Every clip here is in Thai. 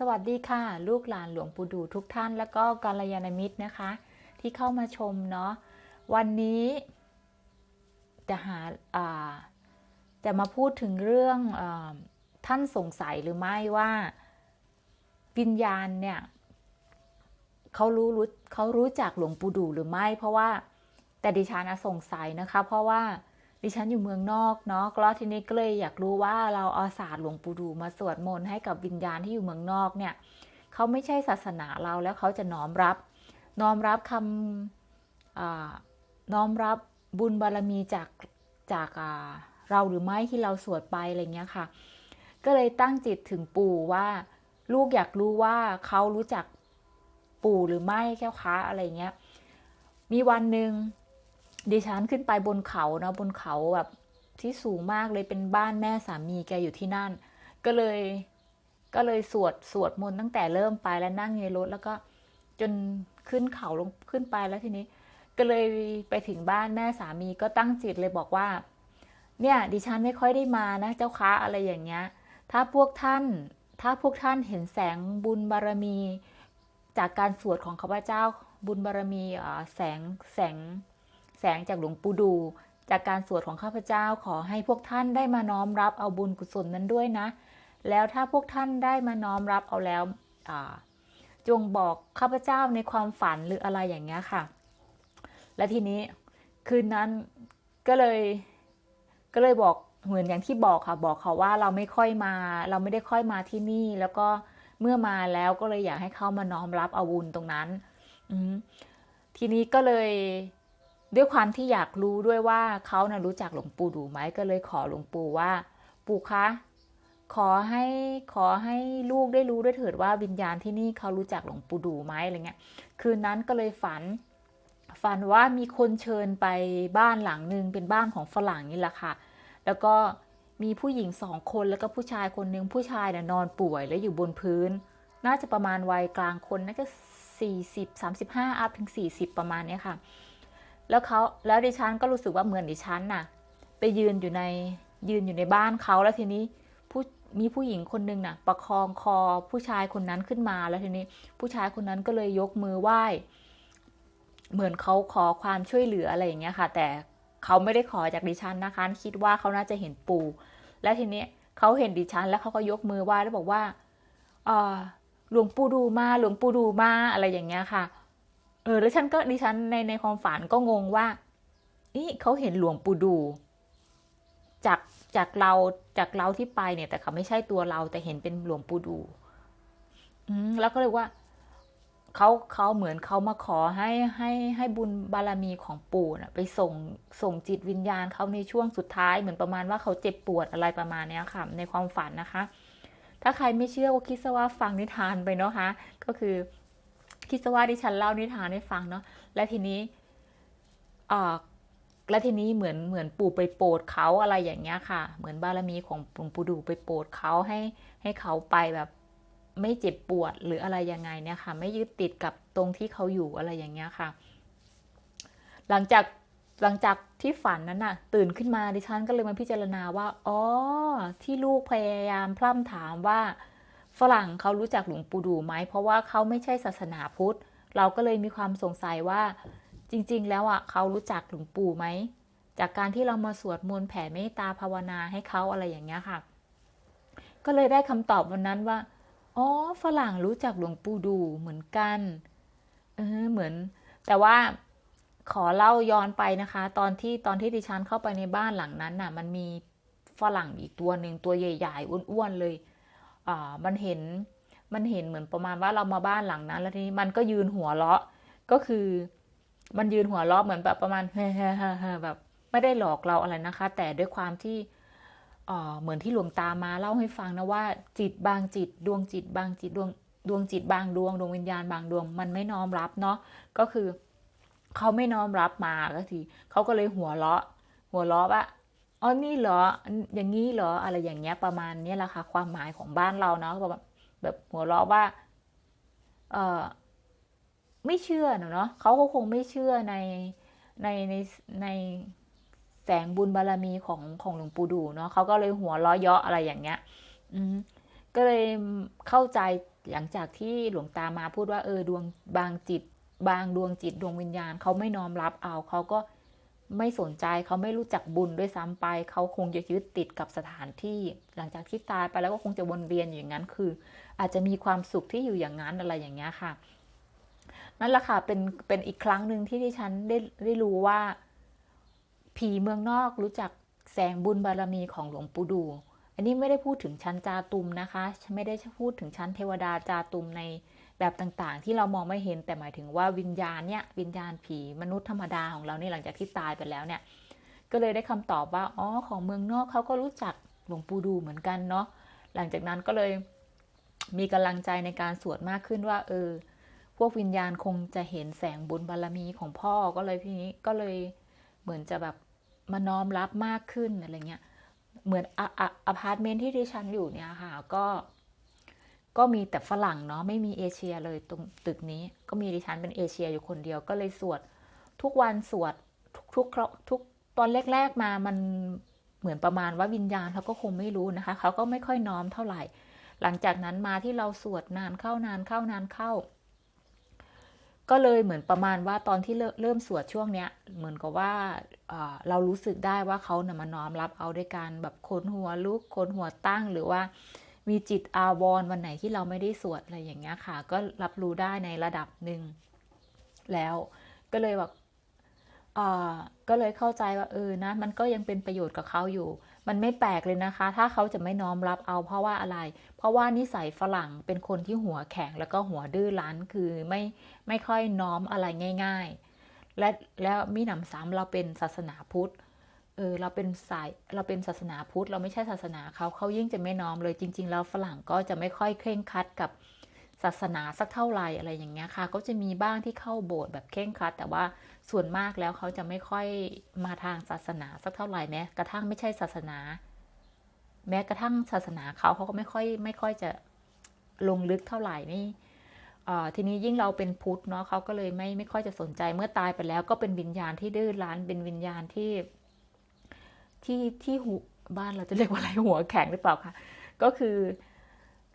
สวัสดีค่ะ ลูกหลานหลวงปู่ดูทุกท่าน แล้วก็กัลยาณมิตรนะคะ ที่เข้ามาชมเนาะวันนี้ จะหาจะมาพูดถึงเรื่องอท่านสงสัยหรือไม่ว่า วิญญาณเนี่ยเขารู้รู้เขารู้จักหลวงปู่ดูหรือไม่ เพราะว่าแต่ดิฉันสงสัยนะคะ เพราะว่า ดิฉันอยู่เมืองนอกเนาะก็ทีนี้ก็เลยอยากรู้ว่าเราเอาศาสตร์หลวงปู่ดูมาสวดมนต์ให้กับวิญญาณที่อยู่เมืองนอกเนี่ยเขาไม่ใช่ศาสนาเราแล้วเขาจะน้อมรับ น้อมรับคำน้อมรับบุญบารมีจากจากเราหรือไม่ที่เราสวดไปอะไรเงี้ยค่ะ ก็เลยตั้งจิตถึงปู่ว่า ลูกอยากรู้ว่าเขารู้จักปู่หรือไม่แค่ค้าอะไรเงี้ย มีวันหนึ่ง ดิฉันขึ้นไปบนเขาเนาะบนเขาแบบที่สูงมากเลยเป็นบ้านแม่สามีแกอยู่ที่นั่น ก็เลยก็เลยสวดสวดมนต์ตั้งแต่เริ่มไปแล้วนั่งในรถแล้วก็จนขึ้นเขาลงขึ้นไปแล้วทีนี้ ก็เลยไปถึงบ้านแม่สามีก็ตั้งจิตเลยบอกว่า เนี่ยดิฉันไม่ค่อยได้มานะ เจ้าค้าอะไรอย่างเงี้ย ถ้าพวกท่าน ถ้าพวกท่านเห็นแสงบุญบารมี จากการสวดของข้าพเจ้าบุญบารมีแสงแสง แสงจากหลวงปู่ดู จากการสวดของข้าพเจ้าขอให้พวกท่านได้มาน้อมรับเอาบุญกุศลนั้นด้วยนะ แล้วถ้าพวกท่านได้มาน้อมรับเอาแล้วจงบอกข้าพเจ้าในความฝันหรืออะไรอย่างเงี้ยค่ะ และทีนี้คืนนั้นก็เลยก็เลยบอกเหมือนอย่างที่บอกค่ะ บอกเขาว่าเราไม่ค่อยมา เราไม่ได้ค่อยมาที่นี่ แล้วก็เมื่อมาแล้วก็เลยอยากให้เขามาน้อมรับเอาบุญตรงนั้นทีนี้ก็เลย ด้วยความที่อยากรู้ด้วยว่าเขานะ่ะรู้จักหลวงปู่ดูไหมก็เลยขอหลวงปู่ว่า ปู่คะขอให้ขอให้ลูกได้รู้ด้วยเถิดว่าวิญญาณที่นี่เขารู้จักหลวงปู่ดูไหมอะไรเงี้ย คืนนั้นก็เลยฝัน ฝันว่ามีคนเชิญไปบ้านหลังหนึ่งเป็นบ้านของฝรั่งนี่แหละค่ะ แล้วก็มีผู้หญิงสองคนแล้วก็ผู้ชายคนหนึ่งผู้ชายเนี่ยนอนป่วยแล้วอยู่บนพื้น น่าจะประมาณวัยกลางคนน่าจะสี่สิบสามสิบห้าอัพถึงสี่สิบประมาณนี้ค่ะ แล้วเขาแล้วดิฉันก็รู้สึกว่าเหมือนดิฉันน่ะ ไปยืนอยู่ในยืนอยู่ในบ้านเขาแล้วทีนี้ผู้มีผู้หญิงคนนึงน่ะ ประคองคอผู้ชายคนนั้นขึ้นมาแล้วทีนี้ ผู้ชายคนนั้นก็เลยยกมือไหว้ เหมือนเขาขอความช่วยเหลืออะไรอย่างเงี้ยค่ะ แต่เขาไม่ได้ขอจากดิฉันนะคะ คิดว่าเขาน่าจะเห็นปู่และทีนี้เขาเห็นดิฉัน แล้วเขาก็ยกมือไหว้แล้วบอกว่าหลวงปู่ดูมาหลวงปู่ดูมาอะไรอย่างเงี้ยค่ะ เออ แล้วฉันก็ดิฉันในในความฝันก็งงว่านี่เขาเห็นหลวงปู่ดู จากจากเราจากเราที่ไปเนี่ย แต่เขาไม่ใช่ตัวเราแต่เห็นเป็นหลวงปู่ดู อืมแล้วก็เลยว่าเขาเขาเหมือนเขามาขอให้ให้ให้บุญบารมีของปู่นะไปส่งส่งจิตวิญญาณเขาในช่วงสุดท้ายเหมือนประมาณว่าเขาเจ็บปวดอะไรประมาณนี้ค่ะ ในความฝันนะคะ ถ้าใครไม่เชื่อก็คิดซะว่าฟังนิทานไปเนาะคะ ก็คือ คิดซะว่าดิฉันเล่านิทานให้ฟังเนาะและทีนี้อและทีนี้เหมือนเหมือนปู่ไปโปรดเขาอะไรอย่างเงี้ยค่ะ เหมือนบารมีของหลวงปู่ดูไปโปรดเขาให้ให้เขาไปแบบไม่เจ็บปวดหรืออะไรยังไงเนี่ยค่ะ ไม่ยึดติดกับตรงที่เขาอยู่อะไรอย่างเงี้ยค่ะ หลังจากหลังจากที่ฝันนั้นน่ะ ตื่นขึ้นมาดิฉันก็เลยมาพิจารณาว่าอ๋อที่ลูกพยายามพร่ำถามว่า ฝรั่งเขารู้จักหลวงปู่ดูไหม เพราะว่าเขาไม่ใช่ศาสนาพุทธ เราก็เลยมีความสงสัยว่า จริง ๆ แล้วอะเขารู้จักหลวงปู่ไหม จากการที่เรามาสวดมนต์แผ่เมตตาภาวนาให้เขาอะไรอย่างเงี้ยค่ะ ก็เลยได้คำตอบวันนั้นว่าอ๋อฝรั่งรู้จักหลวงปู่ดูเหมือนกันเออเหมือน แต่ว่าขอเล่าย้อนไปนะคะ ตอนที่ตอนที่ดิฉันเข้าไปในบ้านหลังนั้นน่ะ มันมีฝรั่งอีกตัวหนึ่งตัวใหญ่ๆอ้วนๆเลย มันเห็นมันเห็นเหมือนประมาณว่าเรามาบ้านหลังนั้น แล้วทีนี้มันก็ยืนหัวเราะก็คือ มันยืนหัวเราะเหมือนแบบประมาณเฮ้แบบ ไม่ได้หลอกเราอะไรนะคะ แต่ด้วยความที่เหมือนที่หลวงตามาเล่าให้ฟังนะว่า จิตบางจิต ดวงจิตบางจิตดวงดวงจิตบางดวงดวงวิญญาณบางดวง มันไม่น้อมรับเนาะก็คือเขาไม่น้อมรับมาก็ทีเขาก็เลยหัวเราะ หัวเราะว่า อ๋อนี่เหรอ อย่างนี้เหรอ อะไรอย่างเงี้ย ประมาณนี้แหละค่ะ ความหมายของบ้านเราเนาะแบบแบบหัวเราะว่า เออไม่เชื่อเนาะเขาก็คงไม่เชื่อในในในในแสงบุญบารมีของของหลวงปู่ดูเนาะเขาก็เลยหัวเราะเยาะอะไรอย่างเงี้ย อืมก็เลยเข้าใจหลังจากที่หลวงตามาพูดว่าเออดวงบางจิต บางดวงจิตดวงวิญญาณเขาไม่น้อมรับเอาเขาก็ ไม่สนใจเขาไม่รู้จักบุญด้วยซ้ำไป เขาคงจะยึดติดกับสถานที่ หลังจากที่ตายไปแล้วก็คงจะวนเวียนอย่างนั้นคือ อาจจะมีความสุขที่อยู่อย่างนั้นอะไรอย่างเงี้ยค่ะ นั่นแหละค่ะเป็นเป็นอีกครั้งหนึ่งที่ที่ฉันได้ได้รู้ว่า ผีเมืองนอกรู้จักแสงบุญบารมีของหลวงปู่ดู อันนี้ไม่ได้พูดถึงชั้นจาตุมนะคะฉันไม่ได้พูดถึงชั้นเทวดาจาตุมใน แบบต่างๆ ที่เรามองไม่เห็นแต่หมายถึงว่าวิญญาณเนี่ยวิญญาณผีมนุษย์ธรรมดาของเราเนี่หลังจากที่ตายไปแล้วเนี่ย ก็เลยได้คำตอบว่าอ๋อของเมืองนอกเขาก็รู้จักหลวงปู่ดูเหมือนกันเนาะหลังจากนั้นก็เลยมีกำลังใจในการสวดมากขึ้นว่า เออ พวกวิญญาณคงจะเห็นแสงบุญบารรมีของพ่อก็เลยพี่นี้ก็เลยเหมือนจะแบบมาน้อมรับมากขึ้นอะไรเงี้ยเหมือนอพาร์ตเมนต์ที่ดิฉันอยู่เนี่ยค่ะ ก็ ก็มีแต่ฝรั่งเนาะไม่มีเอเชียเลยตรงตึกนี้ ก็มีดิฉันเป็นเอเชียอยู่คนเดียวก็เลยสวด ทุกวันสวดทุกทุกทุกตอนแรกๆมามันเหมือนประมาณว่าวิญญาณเขาก็คงไม่รู้นะคะเขาก็ไม่ค่อยน้อมเท่าไหร่ หลังจากนั้นมาที่เราสวดนานเข้านานเข้านานเข้า ก็เลยเหมือนประมาณว่าตอนที่เริ่มสวดช่วงเนี้ย เหมือนกับว่าเรารู้สึกได้ว่าเขานะ่ะมาน้อมรับเอาด้วยการแบบคนหัวลุกคนหัวตั้งหรือว่า มีจิตอาวรวันไหนที่เราไม่ได้สวดอะไรอย่างเงี้ยค่ะ ก็รับรู้ได้ในระดับหนึ่งแล้วก็เลยแบบก็เลยเข้าใจว่าเออนะ มันก็ยังเป็นประโยชน์กับเขาอยู่ มันไม่แปลกเลยนะคะ ถ้าเขาจะไม่น้อมรับเอาเพราะว่าอะไร เพราะว่านิสัยฝรั่งเป็นคนที่หัวแข็งแล้วก็หัวดื้อรั้นคือไม่ไม่ค่อยน้อมอะไรง่าย ๆ และแล้วมีหนำซ้ำเราเป็นศาสนาพุทธ เออเราเป็นสายเราเป็นศาสนาพุทธ เราไม่ใช่ศาสนาเขาเขายิ่งจะไม่น้อมเลยจริง ๆ แล้วฝรั่งก็จะไม่ค่อยเคร่งคัดกับศาสนาสักเท่าไหร่อะไรอย่างเงี้ยค่ะ ก็จะมีบ้างที่เข้าโบสถ์แบบเคร่งคัด แต่ว่าส่วนมากแล้วเขาจะไม่ค่อยมาทางศาสนาสักเท่าไหร่แม้กระทั่งไม่ใช่ศาสนา แม้กระทั่งศาสนาเขาเขาก็ไม่ค่อยไม่ค่อยจะลงลึกเท่าไหร่นี่ทีนี้ยิ่งเราเป็นพุทธเนาะเขาก็เลยไม่ไม่ค่อยจะสนใจเมื่อตายไปแล้ว ก็เป็นวิญญาณที่ดื้อรั้นเป็นวิญญาณที่ ที่ที่หูบ้านเราจะเรียกว่าอะไรหัวแข็งหรือเปล่าคะก็คือ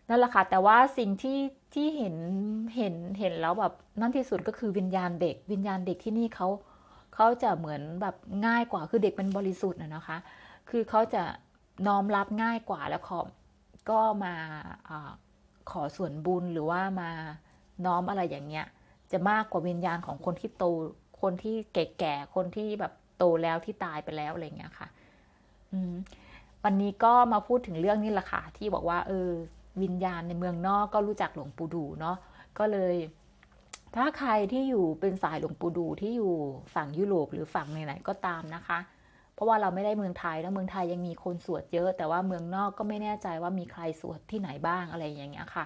นั่นแหละค่ะแต่ว่าสิ่งที่ที่เห็นเห็นเห็นแล้วแบบนั่นที่สุดก็คือวิญญาณเด็ก วิญญาณเด็กที่นี่เขาเขาจะเหมือนแบบง่ายกว่าคือเด็กเป็นบริสุทธิ์นะคะ คือเขาจะน้อมรับง่ายกว่าแล้วขอก็มาอขอส่วนบุญหรือว่ามาน้อมอะไรอย่างเงี้ย จะมากกว่าวิญญาณของคนที่โตคนที่แก่ๆคนที่แบบโตแล้วที่ตายไปแล้วอะไรเงี้ยค่ะ วันนี้ก็มาพูดถึงเรื่องนี้แหละค่ะที่บอกว่าเออวิญญาณในเมืองนอกก็รู้จักหลวงปู่ดูเนาะก็เลย ถ้าใครที่อยู่เป็นสายหลวงปู่ดูที่อยู่ฝั่งยุโรปหรือฝั่งไหนๆก็ตามนะคะ เพราะว่าเราไม่ได้เมืองไทยแล้วเมืองไทยยังมีคนสวดเยอะ แต่ว่าเมืองนอกก็ไม่แน่ใจว่ามีใครสวดที่ไหนบ้างอะไรอย่างเงี้ยค่ะ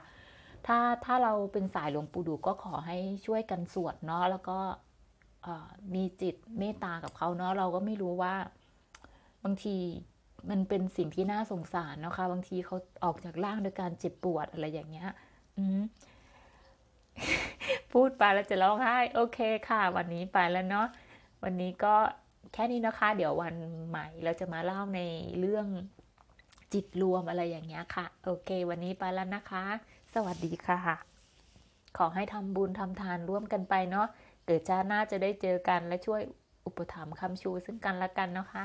ถ้าถ้าเราเป็นสายหลวงปู่ดูก็ขอให้ช่วยกันสวดเนาะแล้วก็มีจิตเมตตากับเขาเนาะเราก็ไม่รู้ว่า บางทีมันเป็นสิ่งที่น่าสงสารนะคะ บางทีเขาออกจากร่างโดยการเจ็บปวดอะไรอย่างเงี้ย อืพูดไปแล้วจะร้องไห้ โอเคค่ะ วันนี้ไปแล้วเนาะวันนี้ก็แค่นี้นะคะ เดี๋ยววันใหม่เราจะมาเล่าในเรื่องจิตรวมอะไรอย่างเงี้ยค่ะ โอเค วันนี้ไปแล้วนะคะ สวัสดีค่ะ ขอให้ทำบุญทำทานร่วมกันไปเนาะเดี๋ยวจ้าหน้าจะได้เจอกันและช่วยอุปถัมภ์คำชูซึ่งกันและกันนะคะ